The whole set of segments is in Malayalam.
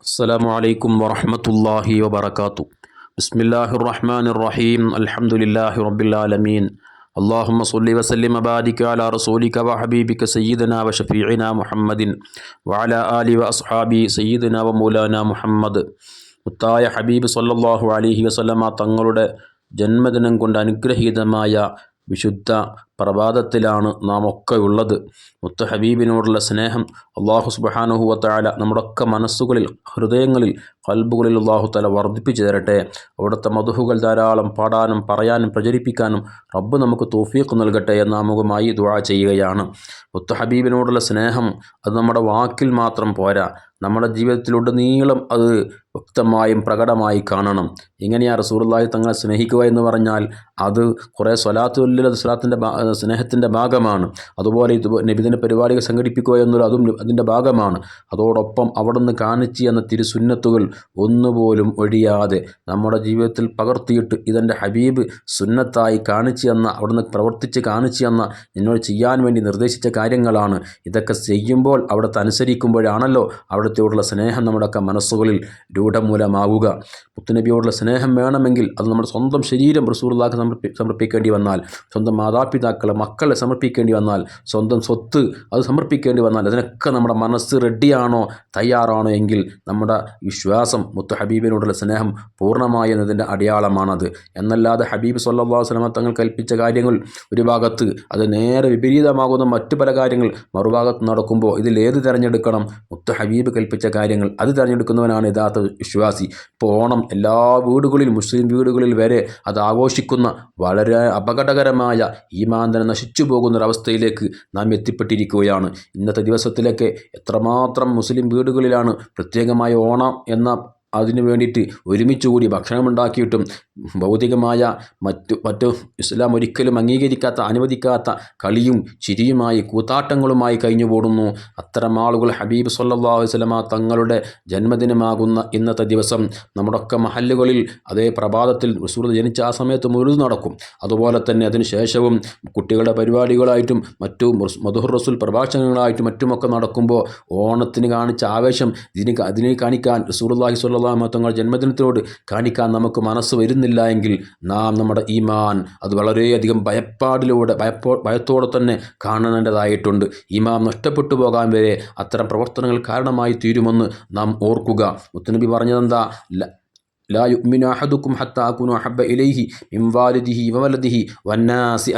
السلام عليكم ورحمة الله وبركاته بسم الله الرحمن الرحيم الحمد لله رب العالمين اللهم صل وسلم وبارك على رسولك وحبيبك سيدنا وشفيعنا محمد وعلى آله وأصحابه سيدنا ومولانا محمد മുത്തായ ഹബീബ് സല്ലല്ലാഹു അലൈഹി വസല്ലമ തങ്ങളുടെ ജന്മദിനം കൊണ്ട് അനുഗ്രഹീതമായ വിശുദ്ധ പ്രഭാതത്തിലാണ് നാം ഒക്കെ ഉള്ളത്. മുത്ത ഹബീബിനോടുള്ള സ്നേഹം അള്ളാഹു സുബാനുഹുവത്തായ നമ്മുടെയൊക്കെ മനസ്സുകളിൽ ഹൃദയങ്ങളിൽ കൽബുകളിൽ അള്ളാഹു തല വർദ്ധിപ്പിച്ചു തരട്ടെ. അവിടുത്തെ മധുഹുകൾ ധാരാളം പാടാനും പറയാനും പ്രചരിപ്പിക്കാനും റബ്ബ് നമുക്ക് തോഫീക്ക് നൽകട്ടെ എന്ന ആമുഖമായി ദുആ ചെയ്യുകയാണ്. മുത്ത ഹബീബിനോടുള്ള സ്നേഹം അത് നമ്മുടെ വാക്കിൽ മാത്രം പോരാ. നമ്മുടെ ജീവിതത്തിലുടനീളം അത് വ്യക്തമായും പ്രകടമായി കാണണം. എങ്ങനെയാണ് റസൂലുള്ളാഹി തങ്ങളെ സ്നേഹിക്കുക എന്ന് പറഞ്ഞാൽ അത് കുറേ സ്വലാത്തുല്ലിൽ സ്വലാത്തിന്റെ സ്നേഹത്തിന്റെ ഭാഗമാണ്. അതുപോലെ ഇത് നബിദിന പരിപാടികൾ സംഘടിപ്പിക്കുക എന്നുള്ള അതും അതിന്റെ ഭാഗമാണ്. അതോടൊപ്പം അവിടുന്ന് കാണിച്ചു എന്ന തിരുസുന്നത്തുകൾ ഒന്നുപോലും ഒഴിയാതെ നമ്മുടെ ജീവിതത്തിൽ പകർത്തിയിട്ട് ഇതെന്റെ ഹബീബ് സുന്നത്തായി കാണിച്ചു എന്ന അവിടുന്ന് പ്രവർത്തിച്ച് കാണിച്ചു എന്ന എന്നോട് ചെയ്യാൻ വേണ്ടി നിർദ്ദേശിച്ച കാര്യങ്ങളാണ്. ഇതൊക്കെ ചെയ്യുമ്പോൾ അവിടുത്തെ അനുസരിക്കുമ്പോഴാണല്ലോ അവിടുത്തെയോടുള്ള സ്നേഹം നമ്മുടെയൊക്കെ മനസ്സുകളിൽ രൂഢമൂലമാവുക. മുത്തുനബിയോടുള്ള സ്നേഹം വേണമെങ്കിൽ അത് നമ്മുടെ സ്വന്തം ശരീരം റസൂർലാക്ക് സമർപ്പി സമർപ്പിക്കേണ്ടി വന്നാൽ സ്വന്തം മാതാപിതാക്കളെ മക്കളെ സമർപ്പിക്കേണ്ടി വന്നാൽ സ്വന്തം സ്വത്ത് അത് സമർപ്പിക്കേണ്ടി വന്നാൽ അതിനൊക്കെ നമ്മുടെ മനസ്സ് റെഡിയാണോ തയ്യാറാണോ എങ്കിൽ നമ്മുടെ വിശ്വാസം മുത്തു ഹബീബിനോടുള്ള സ്നേഹം പൂർണമായി എന്നതിന്റെ അടയാളമാണത്. എന്നല്ലാതെ ഹബീബ് സല്ലാ വസ്ലമ തങ്ങൾ കൽപ്പിച്ച കാര്യങ്ങൾ ഒരു ഭാഗത്ത് അത് നേരെ വിപരീതമാകുന്ന മറ്റു പല കാര്യങ്ങൾ മറുഭാഗത്ത് നടക്കുമ്പോൾ ഇതിൽ തിരഞ്ഞെടുക്കണം? മുത്തു ഹബീബ് കൽപ്പിച്ച കാര്യങ്ങൾ അത് തിരഞ്ഞെടുക്കുന്നവനാണ് യഥാർത്ഥ വിശ്വാസി. ഇപ്പോൾ ഓണം എല്ലാ വീടുകളിലും മുസ്ലിം വീടുകളിൽ വരെ അത് ആഘോഷിക്കുന്ന വളരെ അപകടകരമായ ഈമാന്തനം നശിച്ചു പോകുന്നൊരവസ്ഥയിലേക്ക് നാം എത്തിപ്പെട്ടിരിക്കുകയാണ്. ഇന്നത്തെ ദിവസത്തിലൊക്കെ എത്രമാത്രം മുസ്ലിം വീടുകളിലാണ് പ്രത്യേകമായ ഓണം എന്ന അതിനു വേണ്ടിയിട്ട് ഒരുമിച്ച് കൂടി ഭക്ഷണമുണ്ടാക്കിയിട്ടും ഭൗതികമായ മറ്റു മറ്റു ഇസ്ലാം ഒരിക്കലും അംഗീകരിക്കാത്ത അനുവദിക്കാത്ത കളിയും ചിരിയുമായി കൂത്താട്ടങ്ങളുമായി കഴിഞ്ഞു പോടുന്നു. അത്തരം ആളുകൾ ഹബീബ് സല്ലാ വസ്ലമ തങ്ങളുടെ ജന്മദിനമാകുന്ന ഇന്നത്തെ ദിവസം നമ്മുടെയൊക്കെ മഹല്ലുകളിൽ അതേ പ്രഭാതത്തിൽ സുഹൃത്ത് ജനിച്ച ആ സമയത്ത് മുഴുതു നടക്കും. അതുപോലെ തന്നെ അതിനുശേഷവും കുട്ടികളുടെ പരിപാടികളായിട്ടും മറ്റു മധുഹർ റസൂൽ പ്രഭാഷണങ്ങളായിട്ടും മറ്റുമൊക്കെ നടക്കുമ്പോൾ ഓണത്തിന് കാണിച്ച ആവേശം ഇതിന് അതിനെ കാണിക്കാൻ റസൂർല്ലാഹി സ്വല്ല സല്ലാ തങ്ങൾ ജന്മദിനത്തിനോട് കാണിക്കാൻ നമുക്ക് മനസ്സ് വരുന്നില്ല എങ്കിൽ നാം നമ്മുടെ ഈമാൻ അത് വളരെയധികം ഭയപ്പാടിലൂടെ ഭയപ്പോ ഭയത്തോടെ തന്നെ കാണേണ്ടതായിട്ടുണ്ട്. ഈമാൻ നഷ്ടപ്പെട്ടു പോകാൻ വരെ അത്തരം പ്രവർത്തനങ്ങൾ കാരണമായി തീരുമെന്ന് നാം ഓർക്കുക. മുത്തനബി പറഞ്ഞതെന്താ? ലാ ഇലൈഹി വന്നാസി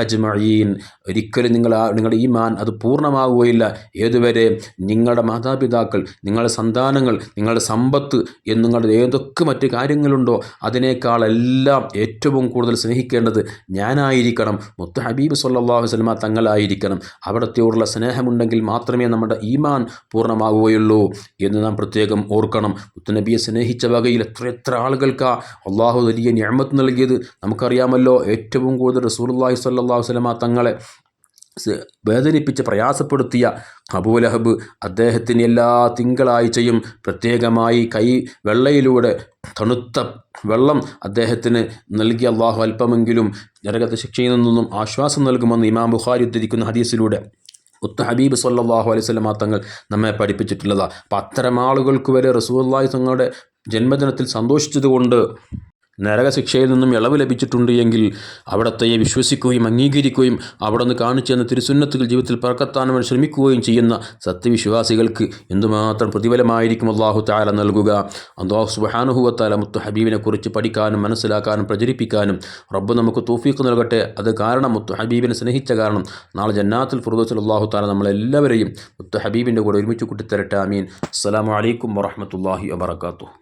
ഒരിക്കലും നിങ്ങൾ നിങ്ങളുടെ ഈമാൻ അത് പൂർണമാവുകയില്ല. ഏതുവരെ നിങ്ങളുടെ മാതാപിതാക്കൾ നിങ്ങളുടെ സന്താനങ്ങൾ നിങ്ങളുടെ സമ്പത്ത് എന്ന് നിങ്ങളുടെ ഏതൊക്കെ മറ്റു കാര്യങ്ങളുണ്ടോ അതിനേക്കാളെല്ലാം ഏറ്റവും കൂടുതൽ സ്നേഹിക്കേണ്ടത് ഞാനായിരിക്കണം. മുത്ത് ഹബീബ് സല്ലാഹു വസ്ലമ തങ്ങളായിരിക്കണം. അവിടത്തെയോടുള്ള സ്നേഹമുണ്ടെങ്കിൽ മാത്രമേ നമ്മുടെ ഈമാൻ പൂർണമാവുകയുള്ളൂ എന്ന് നാം പ്രത്യേകം ഓർക്കണം. മുത്തുനബിയെ സ്നേഹിച്ച വകയിൽ എത്ര എത്ര ആളുകൾ ആളുകൾക്ക് അള്ളാഹു വലിയ ഞാമത്ത് നൽകിയത്. നമുക്കറിയാമല്ലോ ഏറ്റവും കൂടുതൽ റസൂർല്ലാഹി സ്വല്ലാഹു വസ്ലമ തങ്ങളെ വേദനിപ്പിച്ച് പ്രയാസപ്പെടുത്തിയ അബൂലഹബ് അദ്ദേഹത്തിന് എല്ലാ തിങ്കളാഴ്ചയും പ്രത്യേകമായി കൈ വെള്ളയിലൂടെ തണുത്ത വെള്ളം അദ്ദേഹത്തിന് നൽകിയ അള്ളാഹു അല്പമെങ്കിലും നരകത്തെ ശിക്ഷയിൽ നിന്നും ആശ്വാസം നൽകുമെന്ന് ഇമാം ബുഖാരി ഉദ്ധരിക്കുന്ന ഹദീസിലൂടെ. ഉത്ത ഹബീബ് സല്ലാഹു അലൈഹി തങ്ങൾ നമ്മെ പഠിപ്പിച്ചിട്ടുള്ളതാണ് അപ്പം അത്തരം ആളുകൾക്ക് വരെ റസൂല്ലായി തങ്ങളുടെ ജന്മദിനത്തിൽ സന്തോഷിച്ചതുകൊണ്ട് നരകശിക്ഷയിൽ നിന്നും ഇളവ് ലഭിച്ചിട്ടുണ്ട് എങ്കിൽ അവിടത്തെയെ വിശ്വസിക്കുകയും അംഗീകരിക്കുകയും അവിടെ നിന്ന് കാണിച്ചു തന്ന തിരുസുന്നത്തുകൾ ജീവിതത്തിൽ പറക്കത്താൻ ശ്രമിക്കുകയും ചെയ്യുന്ന സത്യവിശ്വാസികൾക്ക് എന്തുമാത്രം പ്രതിഫലമായിരിക്കും അള്ളാഹു താല നൽകുക? അള്ളാഹു സുബാനുഹുവത്താല മുത്തു ഹബീബിനെ കുറിച്ച് പഠിക്കാനും മനസ്സിലാക്കാനും പ്രചരിപ്പിക്കാനും റബ്ബ് നമുക്ക് തോഫീക്ക് നൽകട്ടെ. അത് കാരണം മുത്തു ഹബീബിനെ സ്നേഹിച്ച കാരണം നാളെ ജന്നാത്തിൽ ഫുറുദോസിൽ അള്ളാഹു താല നമ്മളെല്ലാവരെയും മുത്തു ഹബീബിന്റെ കൂടെ ഒരുമിച്ച് കൂട്ടിത്തരട്ടെ. അമീൻ അസ്സാം വലൈക്കും വറഹമത്തല്ലാഹി വാബർക്കാത്തു